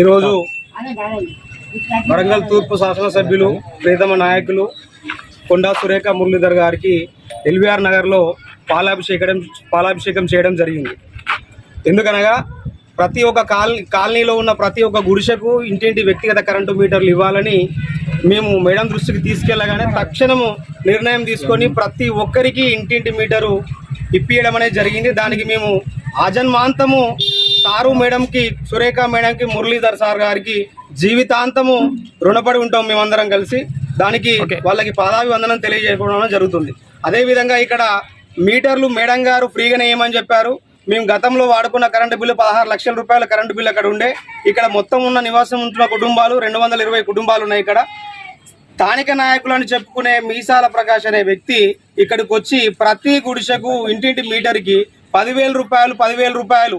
ఈరోజు వరంగల్ తూర్పు శాసనసభ్యులు ప్రీతమ నాయకులు కొండా సురేఖ మురళీధర్ గారికి ఎల్వీఆర్ నగర్లో పాలాభిషేకం పాలాభిషేకం చేయడం జరిగింది. ఎందుకనగా ప్రతి ఒక్క కాల్ కాలనీలో ఉన్న ప్రతి ఒక్క గుడిసెకు ఇంటింటి వ్యక్తిగత కరెంటు మీటర్లు ఇవ్వాలని మేము మేడం దృష్టికి తీసుకెళ్ళగానే తక్షణము నిర్ణయం తీసుకొని ప్రతి ఒక్కరికి ఇంటింటి మీటరు ఇప్పియడం అనేది జరిగింది. దానికి మేము ఆజన్మాంతము సారు మేడంకి సురేఖ మేడంకి మురళీధర్ సార్ గారికి జీవితాంతము రుణపడి ఉంటాం మేమందరం కలిసి. దానికి వాళ్ళకి పాదాభివందనం తెలియజేయడం జరుగుతుంది. అదేవిధంగా ఇక్కడ మీటర్లు మేడం గారు ఫ్రీగానే ఏమని చెప్పారు. మేము గతంలో వాడుకున్న కరెంటు బిల్లు పదహారు లక్షల రూపాయల కరెంటు బిల్లు అక్కడ ఉండే. ఇక్కడ మొత్తం ఉన్న నివాసం ఉంటున్న కుటుంబాలు రెండు వందల ఇరవై కుటుంబాలు ఉన్నాయి ఇక్కడ. స్థానిక నాయకులని చెప్పుకునే మీసాల ప్రకాష్ అనే వ్యక్తి ఇక్కడికి వచ్చి ప్రతి గుడిసెకు ఇంటింటి మీటర్కి పదివేల రూపాయలు పదివేల రూపాయలు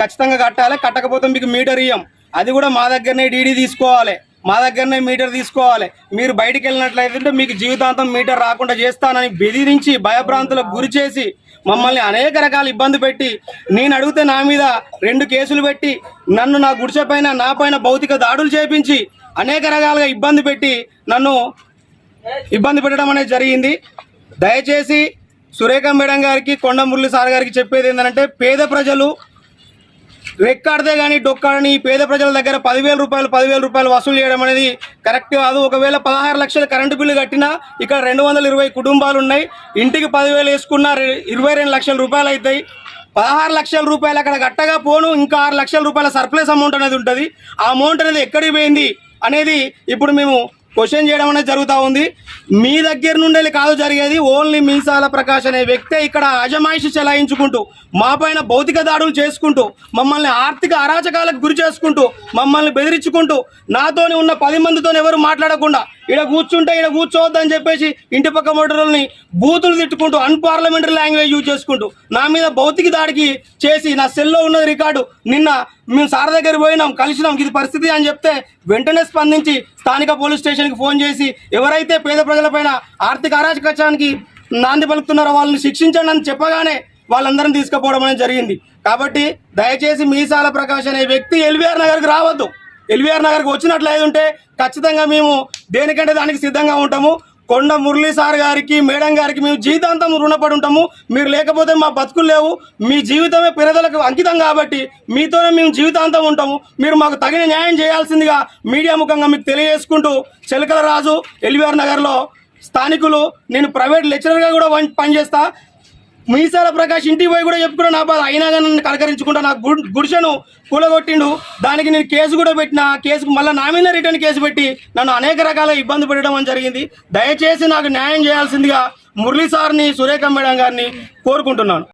ఖచ్చితంగా కట్టాలి. కట్టకపోతే మీకు మీటర్ ఇయ్యం. అది కూడా మా దగ్గరనే డీడీ తీసుకోవాలి. మా దగ్గరనే మీటర్ తీసుకోవాలి. మీరు బయటికి వెళ్ళినట్లయితే మీకు జీవితాంతం మీటర్ రాకుండా చేస్తానని బెదిరించి భయభ్రాంతులకు గురి చేసి మమ్మల్ని అనేక రకాల ఇబ్బంది పెట్టి నేను అడిగితే నా మీద రెండు కేసులు పెట్టి నన్ను నా గుడిసె పైన నా పైన భౌతిక దాడులు చేపించి అనేక రకాలుగా ఇబ్బంది పెట్టి నన్ను ఇబ్బంది పెట్టడం అనేది జరిగింది. దయచేసి సురేఖ మేడం గారికి కొండ మురళి సార్ గారికి చెప్పేది ఏంటంటే పేద ప్రజలు రెక్కాడితే కానీ డొక్కాడని పేద ప్రజల దగ్గర పదివేల రూపాయలు పదివేల రూపాయలు వసూలు చేయడం అనేది కరెక్ట్ కాదు. ఒకవేళ పదహారు లక్షల కరెంటు బిల్లు కట్టినా ఇక్కడ రెండు వందల ఇరవై కుటుంబాలు ఉన్నాయి. ఇంటికి పదివేలు వేసుకున్న ఇరవై రెండు లక్షల రూపాయలు అవుతాయి. పదహారు లక్షల రూపాయలు అక్కడ కట్టగా పోను ఇంకా ఆరు లక్షల రూపాయల సర్ప్లస్ అమౌంట్ అనేది ఉంటుంది. ఆ అమౌంట్ అనేది ఎక్కడికి పోయింది అనేది ఇప్పుడు మేము క్వశ్చన్ చేయడం అనేది జరుగుతూ ఉంది. మీ దగ్గర నుండి కాదు జరిగేది. ఓన్లీ మీసాల ప్రకాష్ అనే వ్యక్తే ఇక్కడ అజమాయిషి చెలాయించుకుంటూ మా పైన భౌతిక దాడులు చేసుకుంటూ మమ్మల్ని ఆర్థిక అరాచకాలకు గురి చేసుకుంటూ మమ్మల్ని బెదిరించుకుంటూ నాతోని ఉన్న పది మందితో ఎవరు మాట్లాడకుండా ఇక్కడ కూర్చుంటే ఇక్కడ కూర్చోవద్దని చెప్పేసి ఇంటి పక్క మోటర్లని బూతులు తిట్టుకుంటూ అన్పార్లమెంటరీ లాంగ్వేజ్ యూజ్ చేసుకుంటూ నా మీద భౌతిక దాడికి చేసి నా సెల్లో ఉన్నది రికార్డు నిన్న మేము సార్ దగ్గర పోయినాం కలిసినాం ఇది పరిస్థితి అని చెప్తే వెంటనే స్పందించి స్థానిక పోలీస్ స్టేషన్కి ఫోన్ చేసి ఎవరైతే పేద ప్రజలపైన ఆర్థిక అరాచకానికి నాంది పలుకుతున్నారో వాళ్ళని శిక్షించండి అని చెప్పగానే వాళ్ళందరం తీసుకుపోవడం అనేది జరిగింది. కాబట్టి దయచేసి మీసాల ప్రకాష్ అనే వ్యక్తి ఎల్వీఆర్ నగర్కి రావద్దు. ఎల్వీఆర్ నగర్కి వచ్చినట్లయితే ఉంటే ఖచ్చితంగా మేము దేనికంటే దానికి సిద్ధంగా ఉంటాము. కొండ మురళీ సార్ గారికి మేడం గారికి మేము జీవితాంతం రుణపడి ఉంటాము. మీరు లేకపోతే మా బతుకులు లేవు. మీ జీవితమే పేదలకు అంకితం కాబట్టి మీతోనే మేము జీవితాంతం ఉంటాము. మీరు మాకు తగిన న్యాయం చేయాల్సిందిగా మీడియా ముఖంగా మీకు తెలియజేసుకుంటూ చెలకల రాజు ఎల్వీఆర్ నగర్లో స్థానికులు నేను ప్రైవేట్ లెక్చరర్గా కూడా పనిచేస్తా. మీసాల ప్రకాష్ ఇంటికి పోయి కూడా చెప్పుకున్నా నా బాధ. అయినా కానీ నన్ను కలకరించుకుంటా నా గుడిసెను కూలగొట్టిండు. దానికి నేను కేసు కూడా పెట్టిన కేసుకు మళ్ళీ నా మీద రిటర్న్ కేసు పెట్టి నన్ను అనేక రకాల ఇబ్బంది పెట్టడం అని జరిగింది. దయచేసి నాకు న్యాయం చేయాల్సిందిగా మురళీ సార్ని సురేఖ మేడం గారిని కోరుకుంటున్నాను.